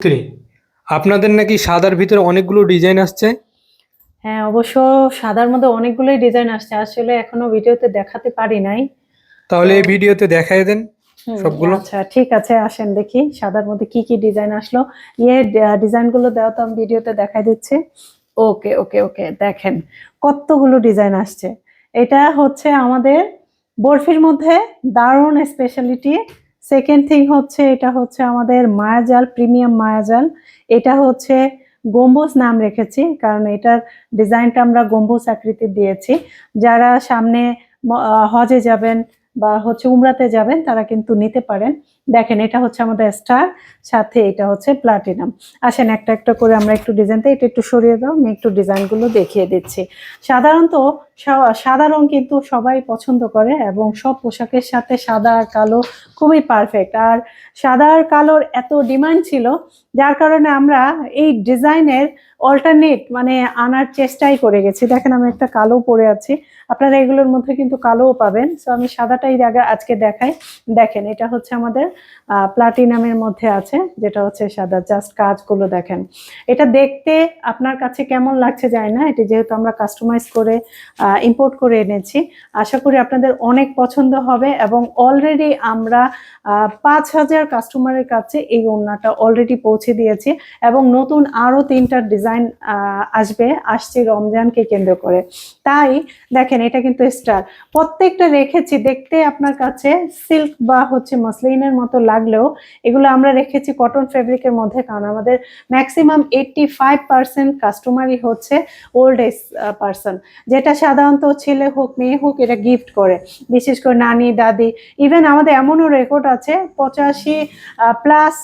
Three আপনাদের নাকি সাদার ভিতরে অনেকগুলো ডিজাইন আসছে? হ্যাঁ অবশ্য সাদার মধ্যে অনেকগুলোই ডিজাইন আসছে। আসলে এখনও ভিডিওতে দেখাতে পারি নাই। তাহলে এই ভিডিওতে দেখাই দেন সবগুলো? আচ্ছা ঠিক আছে আসেন দেখি সাদার মধ্যে কি কি ডিজাইন আসলো। ইয়ে ডিজাইনগুলো দেওয়া তো আমি ভিডিওতে দেখাই দিচ্ছি। ওকে ওকে ওকে দেখেন কতগুলো ডিজাইন আসছে। এটা হচ্ছে আমাদের বরফির মধ্যে দারুণ স্পেশালিটি সেকেন্ড থিং হচ্ছে, এটা হচ্ছে আমাদের মায়াজাল প্রিমিয়াম মায়াজাল। এটা হচ্ছে গম্বুজ নাম রেখেছি, কারণ এটার ডিজাইনটা আমরা গম্বুজ আকৃতির দিয়েছি। যারা সামনে হজে যাবেন বা হচ্ছে উমরাতে যাবেন, তারা কিন্তু নিতে পারেন। দেখেন, এটা হচ্ছে আমাদের স্টার, সাথে এটা হচ্ছে প্লাটিনাম। আসেন, একটা একটা করে আমরা একটু ডিজাইনটা এটা একটু সরিয়ে দাও, আমি একটু ডিজাইনগুলো দেখিয়ে দিচ্ছি। সাধারণত সাদা রং কিন্তু সবাই পছন্দ করে এবং সব পোশাকের সাথে সাদা আর কালো খুবই পারফেক্ট আর সাদা আর কালোর এত ডিমান্ড ছিল, যার কারণে আমরা এই ডিজাইনের অল্টারনেট মানে আনার চেষ্টাই করে গেছি। দেখেন, আমি একটা কালো পরে আছি। আপনারা এগুলোর মধ্যে কিন্তু কালোও পাবেন। সো আমি সাদাটাই আগে আজকে দেখাই। দেখেন, এটা হচ্ছে আমাদের প্লাটিনামের মধ্যে আছে, যেটা হচ্ছে সাদা। জাস্ট কাজগুলো দেখেন। এটা দেখতে আপনার কাছে কেমন লাগছে যায় না, এটি যেহেতু আমরা কাস্টমাইজ করে ইম্পোর্ট করে এনেছি। আশা করি আপনাদের অনেক পছন্দ হবে এবং অলরেডি আমরা পাঁচ হাজার কাস্টমারের কাছে এই ওড়নাটা অলরেডি পৌঁছে দিয়েছি এবং নতুন আরও তিনটা ডিজাইন আসবে, আসছে রমজানকে কেন্দ্র করে। তাই দেখেন, এটা কিন্তু স্টার প্রত্যেকটা রেখেছি, দেখতে আপনার কাছে সিল্ক বা হচ্ছে মসলিনের মতো লাগলেও এগুলো আমরা রেখেছি কটন ফেব্রিকের মধ্যে, কারণ আমাদের ম্যাক্সিমাম এইটটি ফাইভ পার্সেন্ট কাস্টমারই হচ্ছে ওল্ড এজ পার্সন যেটা সাধারণত ছেলে হোক, মেয়ে হোক এটা গিফট করে। বিশেষ করে নানি, দাদি ইভেন আমাদের এমনও রেকর্ড আছে, পঁচাশি প্লাস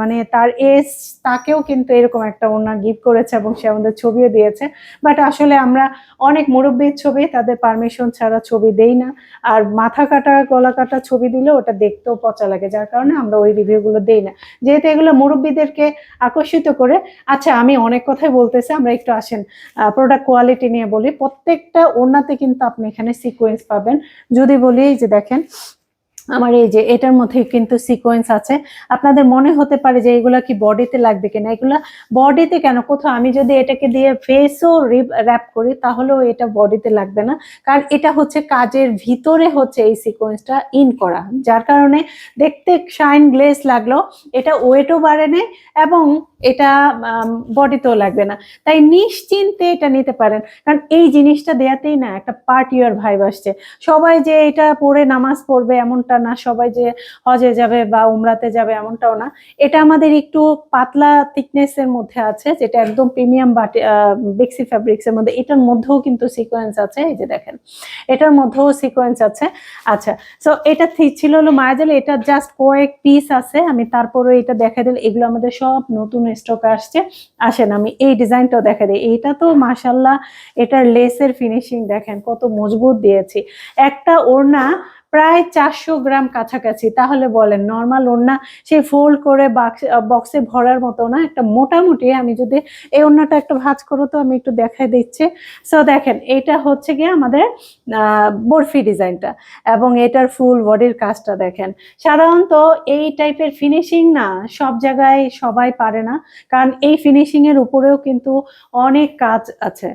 মানে তার এজ তাকেও কিন্তু এরকম একটা ওনার গিফট করেছে এবং সে আমাদের ছবিও দিয়েছে। বাট আসলে আমরা অনেক মুরব্বীর ছবি, তাদের পারমিশন ছাড়া ছবি দেই না। আর মাথা কাটা, গলা কাটা ছবি দিলে ওটা দেখতেও পচা লাগে, যার কারণে আমরা ওই রিভিউগুলো দিই না। যেহেতু এগুলো মুরব্বীদেরকে আকর্ষিত করে আচ্ছা আমি অনেক কথাই বলতেছি, আমরা একটু আসেন প্রোডাক্ট কোয়ালিটি নিয়ে বলি। প্রত্যেকটা ওনাতে কিন্তু আপনি এখানে সিকোয়েন্স পাবেন। যদি বলি যে দেখেন আমার এই যে এটার মধ্যে কিন্তু সিকোয়েন্স আছে। আপনাদের মনে হতে পারে যে এগুলা কি বডিতে লাগবে কিনা? এগুলা বডিতে কেন? কোথাও আমি যদি এটাকে দিয়ে ফেসও র্যাপ করি, তাহলেও এটা বডিতে লাগবে না। কারণ এটা হচ্ছে কাজের ভিতরে হচ্ছে এই সিকোয়েন্সটা ইন করা। যার কারণে দেখতে শাইন গ্লেস লাগল, এটা ওয়েটও বাড়ে নেই এবং এটা বডিতেও লাগবে না। তাই নিশ্চিন্তে এটা নিতে পারেন। কারণ এই জিনিসটা দেয়াতেই না একটা পার্টিয়ার ভাইব আসছে। সবাই যে এটা পরে নামাজ পড়বে এমনটা না, সবাই যে হজে যাবে বা উমরাতে যাবে এমনটাও না। এটা আমাদের একটু পাতলা থিকনেস এর মধ্যে আছে, যেটা একদম প্রিমিয়াম বাটি বেক্সি ফ্যাব্রিক্স এর মধ্যে। এটার মধ্যেও কিন্তু সিকোয়েন্স আছে, এই যে দেখেন। এটার মধ্যেও সিকোয়েন্স আছে। আচ্ছা সো এটা ছিল হলো মায়াজাল, এটা জাস্ট কয়েক পিস আছে। আমি তারপরে এটা দেখা দিল এগুলো আমাদের সব নতুন স্টক আসছে। আসেন, আমি এই ডিজাইনটাও দেখা দিই। এইটা তো মাশাল্লাহ এটার লেসের ফিনিশিং দেখেন, কত মজবুত দিয়েছি। একটা ওড়না প্রায় চারশো গ্রাম কাছাকাছি। তাহলে বলেন নর্মাল ওড়না সেই ফোল্ড করে বক্সে ভরার মতো না, একটা মোটামুটি আমি যদি এই ওড়নাটা একটু ভাঁজ করো তো আমি একটু দেখাই দিচ্ছি। সো দেখেন, এটা হচ্ছে গিয়ে আমাদের বরফি ডিজাইনটা এবং এটার ফুল বডির কাজটা দেখেন। সাধারণত এই টাইপের ফিনিশিং না সব জায়গায় সবাই পারে না, কারণ এই ফিনিশিং এর উপরেও কিন্তু অনেক কাজ আছে।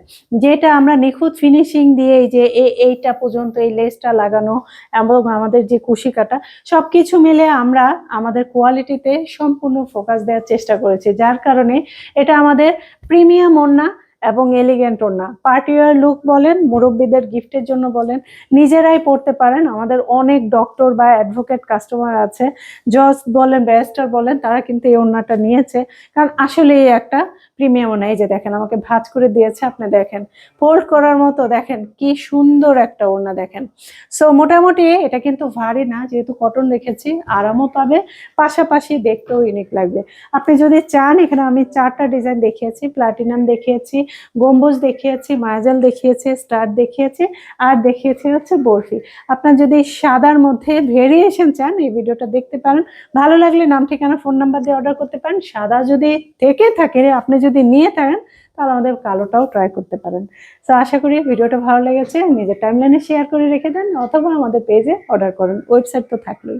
যেটা আমরা নিখুঁত ফিনিশিং দিয়ে এই যে এইটা পর্যন্ত এই লেসটা লাগানো এবং আমাদের যে কুশি কাটা সবকিছু মিলে আমরা আমাদের কোয়ালিটিতে সম্পূর্ণ ফোকাস দেওয়ার চেষ্টা করেছি, যার কারণে এটা আমাদের প্রিমিয়াম ওড়না। এবং এলিগেন্ট ওড়না পার্টিওয়ার লুক বলেন, মুরব্বীদের গিফটের জন্য বলেন, নিজেরাই পড়তে পারেন। আমাদের অনেক ডক্টর বা অ্যাডভোকেট কাস্টমার আছে। জজ বলেন ব্যারিস্টার বলেন, তারা কিন্তু এই ওড়নাটা নিয়েছে। কারণ আসলে এই একটা প্রিমিয়াম এই যে দেখেন, আমাকে ভাঁজ করে দিয়েছে, আপনি দেখেন। ফোল্ড করার মতো, দেখেন, কি সুন্দর একটা ওড়না দেখেন। সো মোটামুটি এটা কিন্তু ভারী না, যেহেতু কটন রেখেছি, আরামও পাবে, পাশাপাশি দেখতেও ইউনিক লাগবে। আপনি যদি চান, এখানে আমি চারটা ডিজাইন দেখিয়েছি প্লাটিনাম দেখিয়েছি গম্বুজ দেখিয়েছি, মায়াজাল দেখিয়েছি, স্টার দেখিয়েছি, আর দেখিয়েছি হচ্ছে বরফি। আপনার যদি সাদার মধ্যে ভেরিয়েশন চান, এই ভিডিওটা দেখতে পারেন। ভালো লাগলে নাম, ঠিকানা ফোন নাম্বার দিয়ে অর্ডার করতে পারেন। সাদা যদি থেকে থাকে, আপনি যদি নিয়ে থাকেন, তাহলে আমাদের কালোটাও ট্রাই করতে পারেন। তো আশা করি ভিডিওটা ভালো লেগেছে। নিজের টাইমলাইনে শেয়ার করে রেখে দেন, অথবা আমাদের পেজে অর্ডার করেন। ওয়েবসাইট তো থাকলোই।